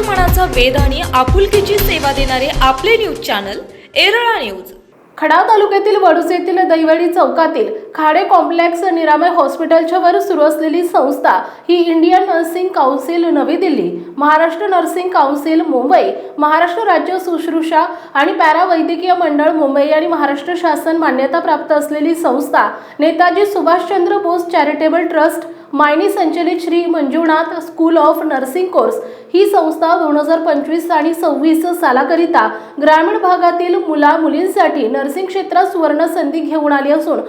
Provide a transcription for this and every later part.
मनाचा वेध आणि आपुलकीची सेवा देणारे आपले न्यूज चॅनल एरळा न्यूज. खडा तालुक्यातील वडूज येथील दैवडी चौकातील खाडे कॉम्प्लेक्स निरामय हॉस्पिटलच्या वर सुरू असलेली संस्था ही इंडियन नर्सिंग काउन्सिल नवी दिल्ली महाराष्ट्र नर्सिंग काउन्सिल मुंबई महाराष्ट्र राज्य शुश्रूषा आणि पॅरावैद्यकीय मंडळ मुंबई आणि महाराष्ट्र शासन मान्यता प्राप्त असलेली संस्था नेताजी सुभाषचंद्र बोस चॅरिटेबल ट्रस्ट मायनी संचलित Shri Manjunath school of nursing course ही संस्था दोन हजार पंचवीस आणि सव्वीस सालाकरिता ग्रामीण भागातील मुला मुलींसाठी नर्सिंग क्षेत्रात सुवर्ण संधी घेऊन आली असून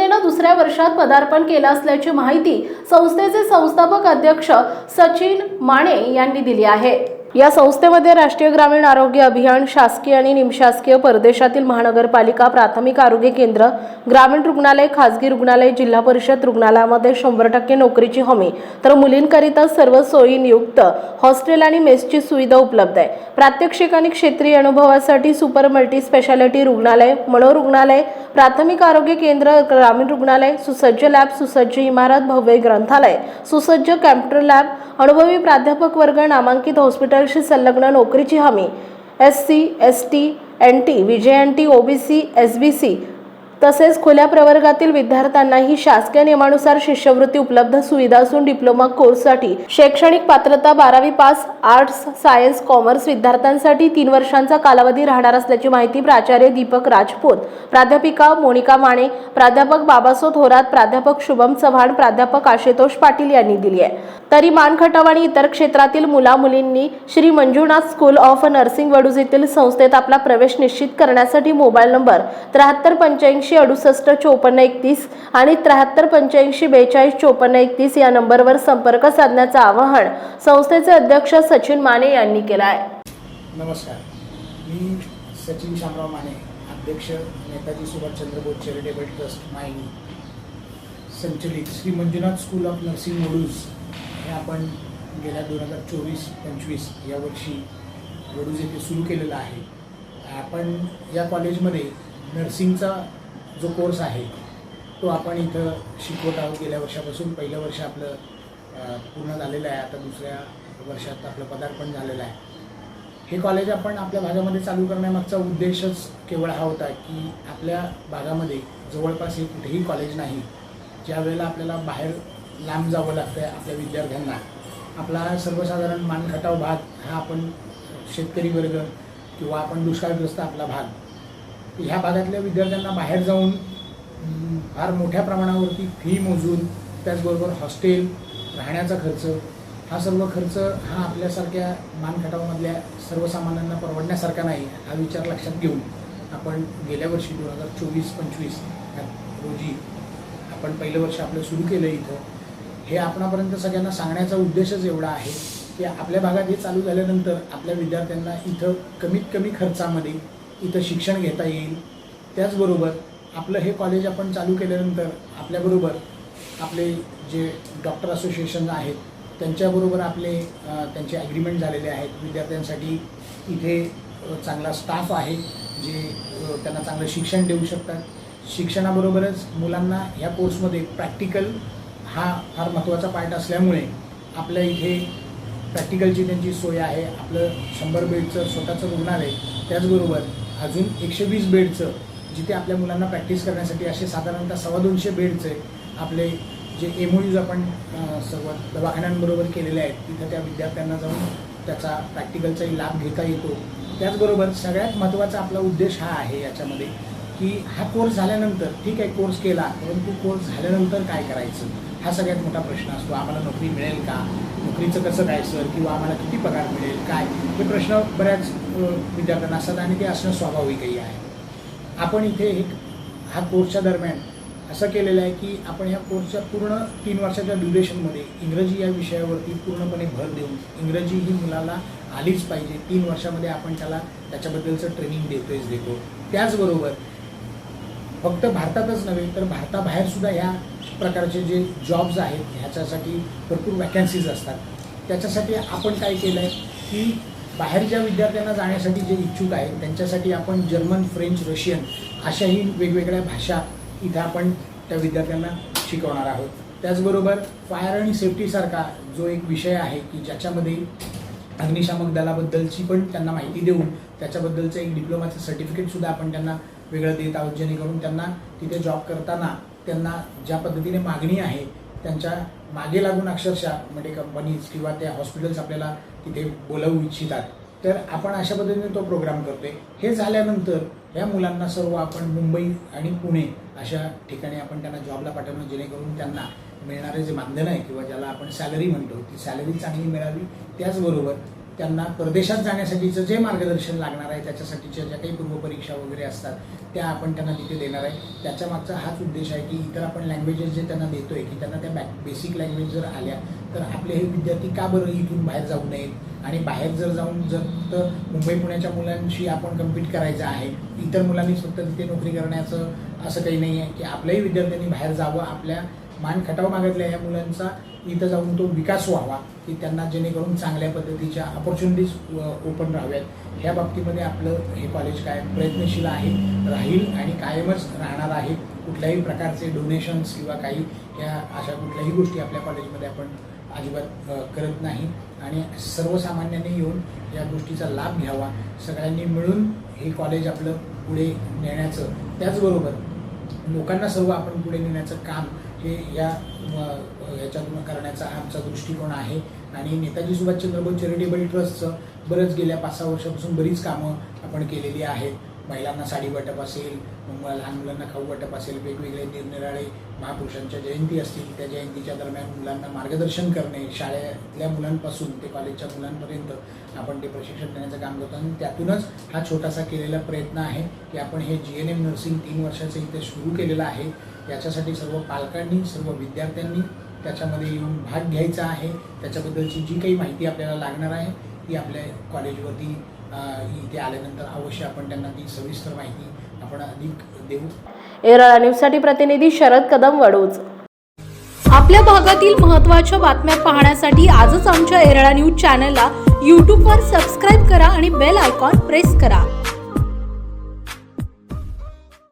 संस्थेनं दुसऱ्या वर्षात पदार्पण केलं असल्याची माहिती संस्थेचे संस्थापक अध्यक्ष सचिन माने यांनी दिली आहे. या संस्थेमध्ये राष्ट्रीय ग्रामीण आरोग्य अभियान शासकीय आणि निमशासकीय परदेशातील महानगरपालिका प्राथमिक आरोग्य केंद्र ग्रामीण रुग्णालय खाजगी रुग्णालय जिल्हा परिषद रुग्णालयामध्ये शंभर टक्के नोकरीची हमी तर मुलींकरिता सर्व सोयी नियुक्त हॉस्टेल आणि मेसची सुविधा उपलब्ध आहे. प्रात्यक्षिक आणि क्षेत्रीय अनुभवासाठी सुपर मल्टी स्पेशालिटी रुग्णालय मनोरुग्णालय प्राथमिक आरोग्य केंद्र ग्रामीण रुग्णालय सुसज्ज लॅब सुसज्ज इमारत भव्य ग्रंथालय सुसज्ज कॅम्प्युटर लॅब अनुभवी प्राध्यापक वर्ग नामांकित हॉस्पिटल हॉस्पिटलशी संलग्न नोकरीची हमी S C S T N T विजय N T OBC S B C तसेच खुल्या प्रवर्गातील विद्यार्थ्यांनाही शासकीय नियमानुसार शिष्यवृत्ती उपलब्ध सुविधा असून डिप्लोमा कोर्ससाठी शैक्षणिक पात्रता बारावी पास आर्ट्स सायन्स कॉमर्स विद्यार्थ्यांसाठी तीन वर्षांचा कालावधी राहणार असल्याची माहिती प्राचार्य दीपक राजपूत प्राध्यापिका मोनिका माने प्राध्यापक बाबासो थोरात प्राध्यापक शुभम चव्हाण प्राध्यापक आशुतोष पाटील यांनी दिली आहे. तरी मानखटाव आणि इतर क्षेत्रातील मुला मुलींनी Shri Manjunath school of nursing Vaduj येथील संस्थेत आपला प्रवेश निश्चित करण्यासाठी मोबाईल नंबर त्र्याहत्तर पंच्याऐंशी अडुसष्ट चोपन्न एकतीस आणि त्र्याहत्तर पंच्याऐंशी बेचाळीस चोपन्न एकतीस या नंबरवर संपर्क साधण्याचं आवाहन संस्थेचे अध्यक्ष सचिन माने यांनी केलं आहे नमस्कार. मी सचिन शामराव माने अध्यक्ष नेताजी सुभाषचंद्र बोस चॅरिटेबल ट्रस्ट मायनी संचलित Shri Manjunath school of nursing Vaduj हे आपण गेल्या दोन हजार चोवीस पंचवीस या वर्षी वडूज येथे सुरू केलेलं आहे. आपण या कॉलेजमध्ये नर्सिंगचा जो कोर्स आहे तो आपण इथं शिकवत आहोत. गेल्या वर्षापासून पहिलं वर्ष आपलं पूर्ण झालेलं आहे. आता दुसऱ्या वर्षात आपलं पदार्पण झालेलं आहे. हे कॉलेज आपण आपल्या भागामध्ये चालू करण्यामागचा उद्देशच केवळ हा होता की आपल्या भागामध्ये जवळपास हे कुठेही कॉलेज नाही. ज्या वेळेला आपल्याला बाहेर लांब जावं लागतं आहे आपल्या विद्यार्थ्यांना. आपला सर्वसाधारण मानखटाव भाग हा आपण शेतकरी वर्ग किंवा आपण दुष्काळग्रस्त आपला भाग. ह्या भागातल्या विद्यार्थ्यांना बाहेर जाऊन फार मोठ्या प्रमाणावरती फी मोजून त्याचबरोबर हॉस्टेल राहण्याचा खर्च हा सर्व खर्च हा आपल्यासारख्या मानखटावमधल्या सर्वसामान्यांना परवडण्यासारखा नाही हा विचार लक्षात घेऊन आपण गेल्या वर्षी दोन हजार चोवीस पंचवीस रोजी आपण पहिलं वर्ष आपलं सुरू केलं इथं. हे आपणापर्यंत सगळ्यांना सांगण्याचा उद्देशच एवढा आहे की आपल्या भागात हे चालू झाल्यानंतर आपल्या विद्यार्थ्यांना इथं कमीत कमी खर्चामध्ये इथं शिक्षण घेता येईल. त्याचबरोबर आपलं हे कॉलेज आपण चालू केल्यानंतर आपल्याबरोबर आपले जे डॉक्टर असोसिएशन आहेत त्यांच्याबरोबर आपले त्यांचे ॲग्रीमेंट झालेले आहेत. विद्यार्थ्यांसाठी इथे चांगला स्टाफ आहे जे त्यांना चांगलं शिक्षण देऊ शकतात. शिक्षणाबरोबरच मुलांना ह्या कोर्समध्ये प्रॅक्टिकल हा फार महत्त्वाचा पार्ट असल्यामुळे आपल्या इथे प्रॅक्टिकलची त्यांची सोय आहे. आपलं शंभर बेडचं स्वतःचं रुग्णालय त्याचबरोबर अजून एकशे वीस बेडचं जिथे आपल्या मुलांना प्रॅक्टिस करण्यासाठी असे साधारणतः सव्वा दोनशे बेडचे आपले जे एमओयूज आपण सर्व दवाखान्यांबरोबर केलेले आहेत तिथं त्या विद्यार्थ्यांना जाऊन त्याचा प्रॅक्टिकलचाही लाभ घेता येतो. त्याचबरोबर सगळ्यात महत्त्वाचा आपला उद्देश हा आहे याच्यामध्ये की हा कोर्स झाल्यानंतर ठीक आहे कोर्स केला परंतु कोर्स झाल्यानंतर काय करायचं? हा सगळ्यात मोठा प्रश्न असतो आम्हाला नोकरी मिळेल का? नोकरीचं कसं काय सर? किंवा आम्हाला किती पगार मिळेल? काय? हे प्रश्न बऱ्याच विद्यार्थ्यांना असतात आणि ते असणं स्वाभाविकही आहे. आपण इथे एक हा कोर्सच्या दरम्यान असं केलेलं आहे की आपण ह्या कोर्सच्या पूर्ण तीन वर्षाच्या ड्युरेशनमध्ये इंग्रजी या विषयावरती पूर्णपणे भर देऊन इंग्रजी ही मुलाला आलीच पाहिजे. तीन वर्षामध्ये आपण त्याला त्याच्याबद्दलचं ट्रेनिंग देतोच देतो. त्याचबरोबर फक्त भारतातच नव्हे तर भारताबाहेर सुद्धा ह्या प्रकारचे जे जॉब्स आहेत ह्याच्यासाठी भरपूर वॅकन्सीज असतात. त्याच्यासाठी आपण काय केलं आहे की बाहेरच्या विद्यार्थ्यांना जाण्यासाठी जे इच्छुक आहेत त्यांच्यासाठी आपण जर्मन फ्रेंच रशियन अशाही वेगवेगळ्या भाषा इथं आपण त्या विद्यार्थ्यांना शिकवणार आहोत. त्याचबरोबर फायर आणि सेफ्टीसारखा जो एक विषय आहे की ज्याच्यामध्ये अग्निशामक दलाबद्दलची पण त्यांना माहिती देऊन त्याच्याबद्दलचं एक डिप्लोमाचं सर्टिफिकेटसुद्धा आपण त्यांना वेगळं देत आहोत जेणेकरून त्यांना तिथे जॉब करताना त्यांना ज्या पद्धतीने मागणी आहे त्यांच्या मागे लागून अक्षरशः म्हणजे कंपनीज किंवा त्या हॉस्पिटल्स आपल्याला तिथे बोलवू इच्छितात. तर आपण अशा पद्धतीने तो प्रोग्राम करतोय. हे झाल्यानंतर या मुलांना सर्व आपण मुंबई आणि पुणे अशा ठिकाणी आपण त्यांना जॉबला पाठवणं जेणेकरून त्यांना मिळणारे जे मानधन आहे किंवा ज्याला आपण सॅलरी म्हणतो ती सॅलरी चांगली मिळावी. त्याचबरोबर त्यांना परदेशात जाण्यासाठीचं जे मार्गदर्शन लागणार आहे त्याच्यासाठीच्या ज्या काही पूर्वपरीक्षा वगैरे असतात त्या आपण त्यांना तिथे देणार आहे. त्याच्या मागचा हाच उद्देश आहे की इतर आपण लँग्वेजेस जे त्यांना देतो आहे की त्यांना त्या बॅक बेसिक लँग्वेज जर आल्या तर आपले हे विद्यार्थी का बरं इथून बाहेर जाऊ नयेत? आणि बाहेर जर जाऊन जर तर मुंबई पुण्याच्या मुलांशी आपण कम्पीट करायचं आहे इतर मुलांनीच फक्त तिथे नोकरी करण्याचं असं काही नाही आहे की आपल्याही विद्यार्थ्यांनी बाहेर जावं आपल्या मान खटाव मागितल्या या मुलांचा इथं जाऊन तो विकास व्हावा की त्यांना जेणेकरून चांगल्या पद्धतीच्या ऑपॉर्च्युनिटीज ओपन राहाव्यात. ह्या बाबतीमध्ये आपलं हे कॉलेज काय प्रयत्नशील आहे राहील आणि कायमच राहणार आहे. कुठल्याही प्रकारचे डोनेशन्स किंवा काही या अशा कुठल्याही गोष्टी आपल्या कॉलेजमध्ये आपण अजिबात करत नाही. आणि सर्वसामान्यांनी येऊन या गोष्टीचा लाभ घ्यावा. सगळ्यांनी मिळून हे कॉलेज आपलं पुढे नेण्याचं त्याचबरोबर लोकांना सर्व आपण पुढे नेण्याचं काम हे या याच्यातून करण्याचा आमचा दृष्टिकोन आहे. आणि नेताजी सुभाषचंद्र बोस चॅरिटेबल ट्रस्टचं बरंच गेल्या पाच सहा वर्षापासून बरीच कामं आपण केलेली आहेत. महिलांना साडी वाटप असेल मग लहान मुलांना खाऊ वाटप असेल वेगवेगळे निरनिराळे महापुरुषांच्या जयंती असतील त्या जयंतीच्या दरम्यान मुलांना मार्गदर्शन करणे शाळेतल्या मुलांपासून ते कॉलेजच्या मुलांपर्यंत आपण ते प्रशिक्षण देण्याचं काम करतो. आणि त्यातूनच हा छोटासा केलेला प्रयत्न आहे की आपण हे जी एन एम नर्सिंग तीन वर्षाचं इथे सुरू केलेलं आहे. याच्यासाठी सर्व पालकांनी सर्व विद्यार्थ्यांनी त्याच्यामध्ये येऊन भाग घ्यायचा आहे. त्याच्याबद्दलची जी काही माहिती आपल्याला लागणार आहे ती आपल्या कॉलेजवरती इथे आल्यानंतर अवश्य आपण त्यांना ती सविस्तर माहिती आपण अधिक देऊ. एरळा न्यूजसाठी प्रतिनिधी शरद कदम वडूज. आपल्या भागातील महत्त्वाच्या बातम्या पाहण्यासाठी आजच आमच्या एरळा न्यूज चॅनलला यूट्यूबवर सबस्क्राईब करा आणि बेल आयकॉन प्रेस करा.